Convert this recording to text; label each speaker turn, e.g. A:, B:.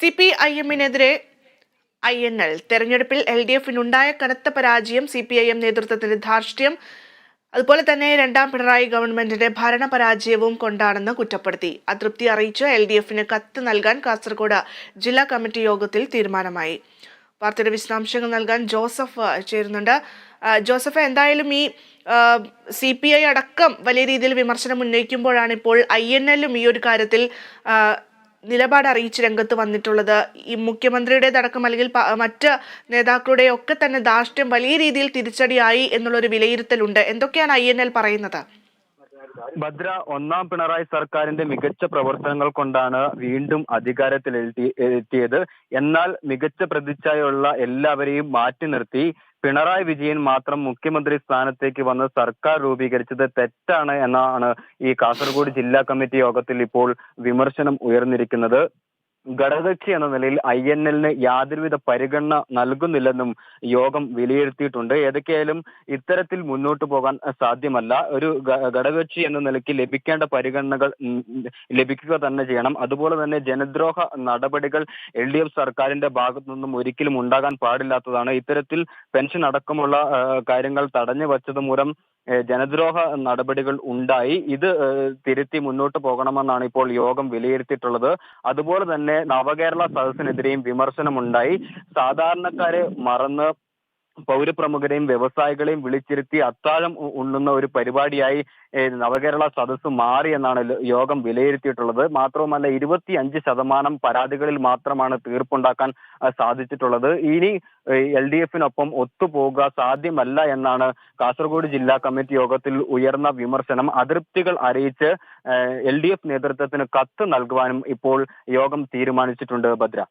A: C P I എമ്മിനെതിരെ I N L തെരഞ്ഞെടുപ്പിൽ L D എഫിനുണ്ടായ കനത്ത പരാജയം സി പി ഐ എം നേതൃത്വത്തിന്റെ ധാർഷ്ട്യം അതുപോലെ തന്നെ രണ്ടാം പിണറായി ഗവൺമെന്റിന്റെ ഭരണ പരാജയവും കൊണ്ടാണെന്ന് കുറ്റപ്പെടുത്തി. അതൃപ്തി അറിയിച്ച് എൽ ഡി എഫിന് കത്ത് നൽകാൻ കാസർഗോഡ് ജില്ലാ കമ്മിറ്റി യോഗത്തിൽ തീരുമാനമായി. വാർത്തയുടെ വിശദാംശങ്ങൾ നൽകാൻ ജോസഫ് ചേരുന്നുണ്ട്. ജോസഫ് എന്തായാലും ഈ സി പി ഐ അടക്കം വലിയ രീതിയിൽ വിമർശനം ഉന്നയിക്കുമ്പോഴാണ് ഇപ്പോൾ ഐ എൻ എല്ലും ഈ ഒരു കാര്യത്തിൽ നിലപാട് അറിയിച്ച് രംഗത്ത് വന്നിട്ടുള്ളത്. ഈ മുഖ്യമന്ത്രിയുടേതടക്കം അല്ലെങ്കിൽ മറ്റ് നേതാക്കളുടെ ഒക്കെ തന്നെ ധാർഷ്ട്യം വലിയ രീതിയിൽ തിരിച്ചടിയായി എന്നുള്ളൊരു വിലയിരുത്തലുണ്ട്. എന്തൊക്കെയാണ് ഐ പറയുന്നത്?
B: ഭദ്ര ഒന്നാം പിണറായി സർക്കാരിന്റെ മികച്ച പ്രവർത്തനങ്ങൾ കൊണ്ടാണ് വീണ്ടും അധികാരത്തിൽ എത്തിയത്. എന്നാൽ മികച്ച പ്രതിച്ഛായുള്ള എല്ലാവരെയും മാറ്റി നിർത്തി. പിണറായി വിജയൻ മാത്രം മുഖ്യമന്ത്രി സ്ഥാനത്തേക്ക് വന്ന് സർക്കാർ രൂപീകരിച്ചത് തെറ്റാണ് എന്നാണ് ഈ കാസർഗോഡ് ജില്ലാ കമ്മിറ്റി യോഗത്തിൽ ഇപ്പോൾ വിമർശനം ഉയർന്നിരിക്കുന്നത്. ഘടകകക്ഷി എന്ന നിലയിൽ ഐ എൻ എല്ലിന് യാതൊരുവിധ പരിഗണന നൽകുന്നില്ലെന്നും യോഗം വിലയിരുത്തിയിട്ടുണ്ട്. ഏതൊക്കെയായാലും ഇത്തരത്തിൽ മുന്നോട്ട് പോകാൻ സാധ്യമല്ല. ഒരു ഘടകകക്ഷി എന്ന നിലയ്ക്ക് ലഭിക്കേണ്ട പരിഗണനകൾ ലഭിക്കുക തന്നെ ചെയ്യണം. അതുപോലെ തന്നെ ജനദ്രോഹ നടപടികൾ എൽ ഡി എഫ് സർക്കാരിന്റെ ഭാഗത്തു നിന്നും ഒരിക്കലും ഉണ്ടാകാൻ പാടില്ലാത്തതാണ്. ഇത്തരത്തിൽ പെൻഷൻ അടക്കമുള്ള കാര്യങ്ങൾ തടഞ്ഞു വച്ചത് മൂലം ജനദ്രോഹ നടപടികൾ ഉണ്ടായി. ഇത് തിരുത്തി മുന്നോട്ട് പോകണമെന്നാണ് ഇപ്പോൾ യോഗം വിലയിരുത്തിയിട്ടുള്ളത്. അതുപോലെ തന്നെ നവകേരള സദസ്സിനെതിരെയും വിമർശനമുണ്ടായി. സാധാരണക്കാരെ മറന്ന് പൗരപ്രമുഖരെയും വ്യവസായികളെയും വിളിച്ചിരുത്തി അത്താഴം ഉണ്ണുന്ന ഒരു പരിപാടിയായി നവകേരള സദസ്സ് മാറി എന്നാണ് യോഗം വിലയിരുത്തിയിട്ടുള്ളത്. മാത്രവുമല്ല ഇരുപത്തി അഞ്ച് ശതമാനം പരാതികളിൽ മാത്രമാണ് തീർപ്പുണ്ടാക്കാൻ സാധിച്ചിട്ടുള്ളത്. ഇനി എൽ ഡി എഫിനൊപ്പം ഒത്തുപോകുക സാധ്യമല്ല എന്നാണ് കാസർഗോഡ് ജില്ലാ കമ്മിറ്റി യോഗത്തിൽ ഉയർന്ന വിമർശനം. അതൃപ്തികൾ അറിയിച്ച് എൽ ഡി എഫ് നേതൃത്വത്തിന് കത്ത് നൽകുവാനും ഇപ്പോൾ യോഗം തീരുമാനിച്ചിട്ടുണ്ട് ഭദ്ര.